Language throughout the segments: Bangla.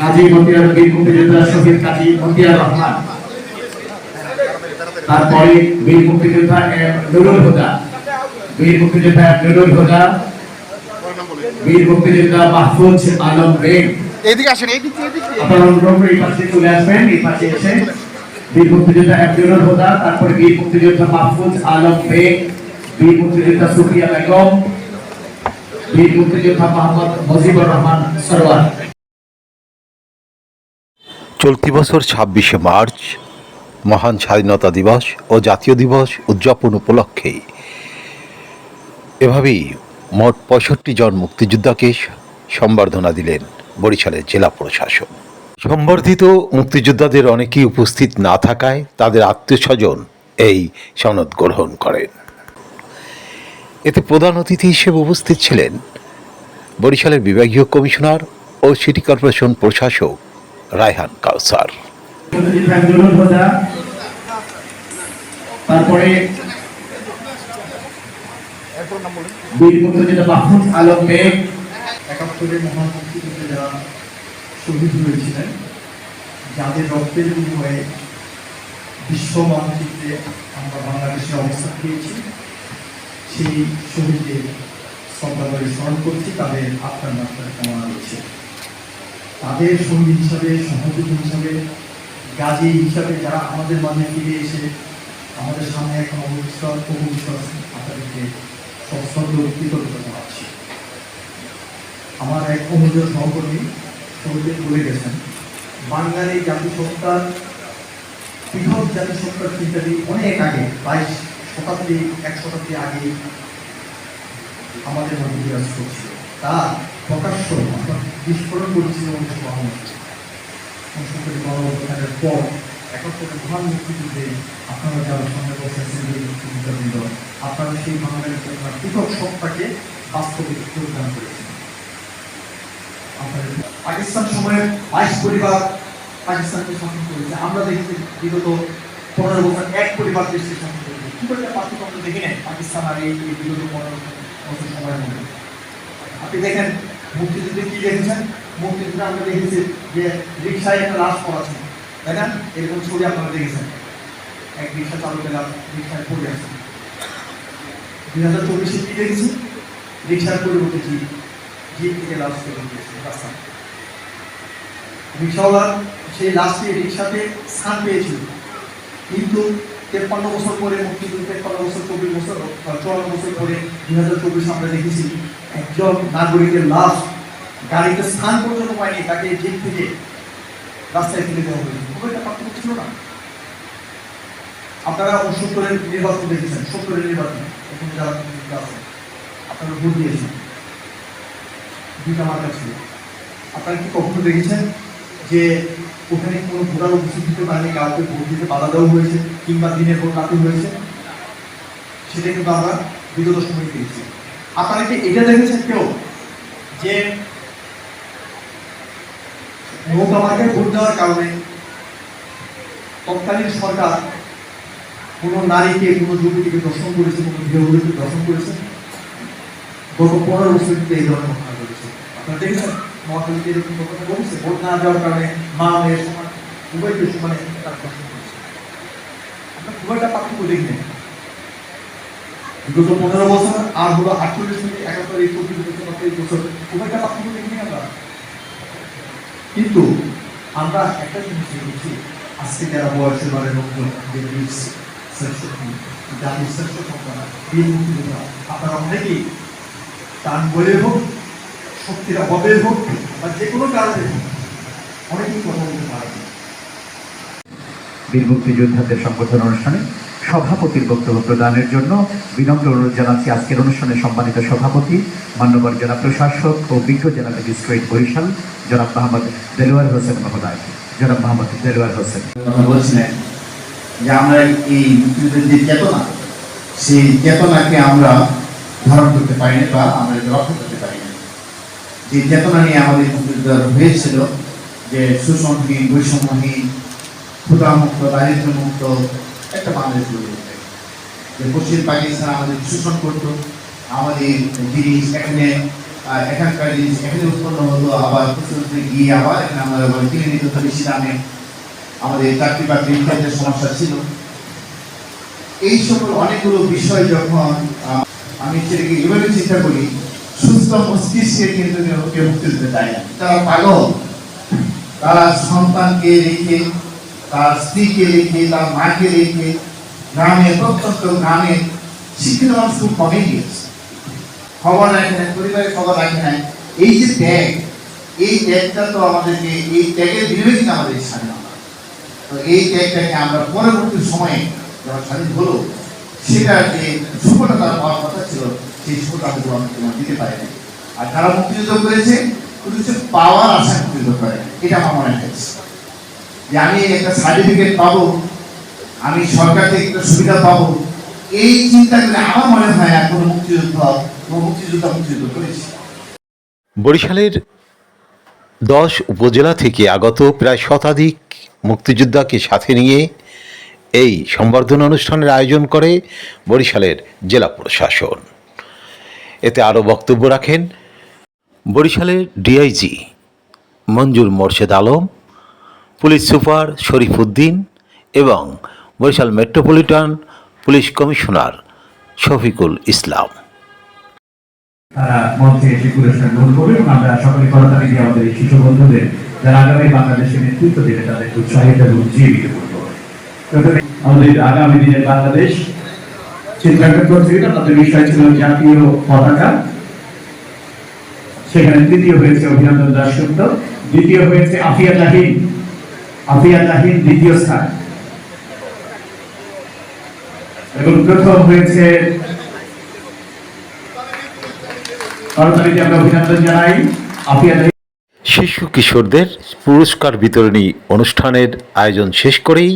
কাজী মতিয়ার বীর মুক্তিযোদ্ধা শহীদ কাজী মতিয়ার রহমান। তারপরে বীর মুক্তিযোদ্ধা নুরুল হুদা। বীর মুক্তিযোদ্ধা নুরুল হুদা। বীর মুক্তিযোদ্ধা মাহফুজ আলম বেগ। এইদিকে আসেন এইদিকে এইদিকে। আপনারা অনুগ্রহ করে এই পাশে চলে আসবেন এই পাশে এসে বীর মুক্তিযোদ্ধা এম নুরুল হুদা তারপরে বীর মুক্তিযোদ্ধা মাহফুজ আলম বেগ বীর মুক্তিযোদ্ধা সুফিয়া বেগম বীর মুক্তিযোদ্ধা মোহাম্মদ মুজিবুর রহমান সরওয়ার। চলতি বছর ছাব্বিশে মার্চ, মহান স্বাধীনতা দিবস ও জাতীয় দিবস উদযাপন উপলক্ষে এভাবেই মোট পঁয়ষট্টি জন মুক্তিযোদ্ধাকে সম্বর্ধনা দিলেন বরিশালের জেলা প্রশাসন। সম্বর্ধিত মুক্তিযোদ্ধাদের অনেকেই উপস্থিত না থাকায় তাদের আত্মীয়স্বজন এই সনদ গ্রহণ করেন। এতে প্রধান অতিথি হিসেবে উপস্থিত ছিলেন বরিশালের বিভাগীয় কমিশনার ও সিটি কর্পোরেশন প্রশাসক রায়হান কাউসার। তারপরে বীর মুক্তিযোদ্ধা মাহমুদ আলম বেগ, একাত্তরের মহান শহীদ হয়েছিলেন, যাদের রক্তের বিনিময়ে বিশ্ব মানচিত্রে আমরা বাংলাদেশে অবস্থান পেয়েছি। সেই শহীদদের শ্রদ্ধা করে স্মরণ করছি, তাদের আত্মার মাত্রার কামনা রয়েছে তাদের সঙ্গী হিসাবে, সহযোগী হিসাবে, গাজী হিসাবে যারা আমাদের মাঝে ফিরে এসে আমাদের সামনে এখন অবিশ্বাস অবিশ্বাস আপনাদেরকে সশ্রদ্ধ কৃতজ্ঞতা জানাচ্ছি। আমার এক অমূল্য সহকর্মী সৌদেব বলে গেছেন বাঙালি জাতিসত্তার, পৃথক জাতিসত্তার চিন্তাটি অনেক আগে বাইশ শতাব্দী, এক শতাব্দী আগে আমাদের মধ্যে বিরাজ করছিল তা প্রকাশ্য অর্থাৎ বিস্ফোরণ করেছিল উনিশশো বাহান্ন সংস্কৃতির গণঅভ্যুত্থানের পর একাত্তরের মহান মুক্তিযুদ্ধে আপনারা যারা সামনে বসেছেন এই মুক্তিযুদ্ধবৃন্দ, আপনারা সেই বাঙালির পৃথক সত্তাকে বাস্তবে প্রদান করেছেন। আপনাদের পাকিস্তান সময়ের বাইশ পরিবার পাকিস্তানকে শাসন করেছে। আমরা দেখেছি বিগত পনেরো বছর এক পরিবার দেশকে শাসন করেছে। কি করে পার্থক্য দেখি নাই? পাকিস্তান আর এই বিগত পনেরো বছর সময়ের মধ্যে। আপনি দেখেন, মুক্তিযুদ্ধে কি দেখেছেন? মুক্তিযুদ্ধে আমরা দেখেছি যে রিক্সায় একটা লাশ পড়া ছিল। তাই না? এরকম ছবি আপনারা দেখেছেন। এক রিক্সা চালকের লাশ রিক্সায় পড়ে আছে। দুই হাজার চব্বিশে কি দেখেছি? রিক্সার পরিবর্তে জিপ জিপ থেকে লাশ দিয়েছে রাস্তায়। রিক্সাওয়ালা সেই লাশটি রিক্সাতে স্থান পেয়েছিল। কিন্তু তেপ্পান্ন বছর পরে মুক্তিযুদ্ধ তেপ্পান্ন বছর, চব্বিশ বছর চুয়ান্ন বছর পরে দুই হাজার চব্বিশ আমরা দেখেছি, একজন নাগরিকের লাশ গাড়িতে স্থান পর্যন্ত পায়নি, তাকে জিপ থেকে রাস্তায় ফেলে দেওয়া হয়েছে খুব একটা পার্থক্য ছিল না। আপনারা সত্তরের নির্বাচন দেখেছেন, সত্তরের নির্বাচন। এখন যারা আছেন আপনারা ভোট দিয়েছেন। দুইটা মার্কা ছিল আপনারা কি কখনো দেখেছেন? যে ওখানে কোনো ভোটার উপস্থিত পারেনি, কাউকে ভোট দিতে বাধা দেওয়া হয়েছে কিংবা দিনের ভোট রাতে হয়েছে, সেটা কিন্তু আমরা বিগত সময় পেয়েছি আপনারা কি এটা দেখেছেন কেউ? যে নৌকা মার্কে ভোট দেওয়ার কারণে তৎকালীন সরকার কোনো নারীকে, কোনো যুবতীকে দর্শন করেছে, কোনো গৃহবধূকে দর্শন করেছে? গত পনেরো বছর কিন্তু এই ধরনের ঘটনা ঘটেছে। আপনারা দেখেছেন? এরকম ঘটেছে, ভোট না দেওয়ার কারণে মা মেয়ের সমান উভয়কে সমানে তার করেছে আপনার খুব একটা পার্থক্য দেখবেন বিগত পনেরো বছর, আর হলো আটচল্লিশ থেকে একাত্তর, এই বছর খুব একটা পার্থক্য দেখিনি আমরা। কিন্তু আমরা একটা জিনিস দেখেছি, আজকে যারা বয়সের বারে লোকজন যে শ্রেষ্ঠ জাতির শ্রেষ্ঠ সন্তান আপনারা অনেকেই টান বলে হোক শক্তির অভাবে হোক বা যে কোনো কারণে অনেকেই কথা বলতে পারে বীর মুক্তিযোদ্ধাদের সংবর্ধনা অনুষ্ঠানে সভাপতির বক্তব্য প্রদানের জন্য বিনম্র অনুরোধ জানাচ্ছি। আজকের অনুষ্ঠানে সম্মানিত সভাপতি মান্যবর জেলা প্রশাসক ও বিজ্ঞ জেলা ম্যাজিস্ট্রেট বরিশাল জনাব মোহাম্মদ দেলোয়ার হোসেন মহোদয়। জনাব মোহাম্মদ দেলোয়ার হোসেন। বলছিলেন যে আমরা এই মুক্তিযুদ্ধের যে চেতনা সেই চেতনাকে আমরা ধারণ করতে পারিনি বা আমরা রক্ষা করতে পারিনি। যে চেতনা নিয়ে আমাদের মুক্তিযুদ্ধ হয়েছিল যে সুষমহীন বৈষম্যহীন ক্ষুদামুক্ত দারিদ্র্যমুক্ত একটা বাংলাদেশ গড়ে যে পশ্চিম পাকিস্তান আমাদের শোষণ করতো, আমাদের জিনিস এখানে এখানকার জিনিস এখানে উৎপন্ন হতো, আবার গিয়ে আবার এখানে আমরা আবার কিনে নিতে বেশি দামে। আমাদের চাকরি বাকরি ইত্যাদির সমস্যা ছিল। এই সকল অনেকগুলো বিষয় যখন আমি সেটাকে এভাবে চিন্তা করি সুস্থ মস্তিষ্কে কিন্তু কেউ মুক্তি দিতে চায় না। তারা পাগল। তারা সন্তানকে রেখে, তার স্ত্রীকে রেখে, তার মাকে রেখে, গ্রামে প্রত্যন্ত গ্রামে শিক্ষিত মানুষ খুব কমে গিয়েছে। খবর রাখে না পরিবারের খবর রাখে না এই যে ত্যাগ, এই ত্যাগটা তো আমাদেরকে, এই ত্যাগের বিরোধী আমাদের স্বাধীনতা তো এই ত্যাগটাকে আমরা পরবর্তী সময়ে, যখন স্বাধীন হলো সেটা যে সুখটা তার পাওয়ার কথা ছিল সেই হয়তো আমরা তোমার দিতে পারি না আর যারা মুক্তিযুদ্ধ করেছে পাওয়ার আশা মুক্তিযুদ্ধ করে। এটা আমার মনে হয়েছে যে আমি একটা সার্টিফিকেট পাবো, আমি সরকার থেকে একটা সুবিধা পাবো, এই চিন্তা করে আমার মনে হয় না কোনো মুক্তিযুদ্ধ মুক্তিযুদ্ধ মুক্তিযুদ্ধ করেছে। বরিশালের দশ উপজেলা থেকে আগত প্রায় শতাধিক মুক্তিযোদ্ধাকে সাথে নিয়ে এই সংবর্ধনা অনুষ্ঠানের আয়োজন করে বরিশালের জেলা প্রশাসন। এতে আরও বক্তব্য রাখেন বরিশালের DIG Manzur Morshed Alam, police super Sharif Uddin এবং Barishal metropolitan police commissioner Shafiqul Islam. তারা মঞ্চে এসে পুরস্কার গ্রহণ করবে এবং আমরা সকলে করতালি দিয়ে আমাদের এই শিশু বন্ধুদের যারা আগামী নেতৃত্ব দেবে উৎসাহিত এবং উজ্জীবিত করব। আমাদের আগামী দিনের বাংলাদেশ চিন্তা করছিল তাদের বিষয় ছিল জাতীয় পতাকা। সেখানে তৃতীয় হয়েছে অভিনন্দন দাসগুপ্ত দ্বিতীয় হয়েছে আফিয়া জাহিন আফিয়া দ্বিতীয় স্থান। এবং প্রথম হয়েছে করতালিতে আমরা অভিনন্দন জানাই, আফিয়া শিশু কিশোরদের পুরস্কার বিতরণী অনুষ্ঠানের আয়োজন শেষ করেই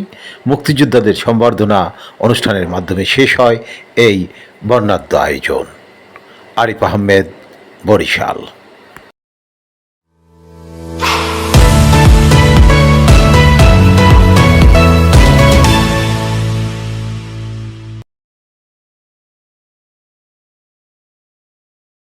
মুক্তিযোদ্ধাদের সম্বর্ধনা অনুষ্ঠানের মাধ্যমে শেষ হয় এই বর্ণাঢ্য আয়োজন। আরিফ আহমেদ বরিশাল।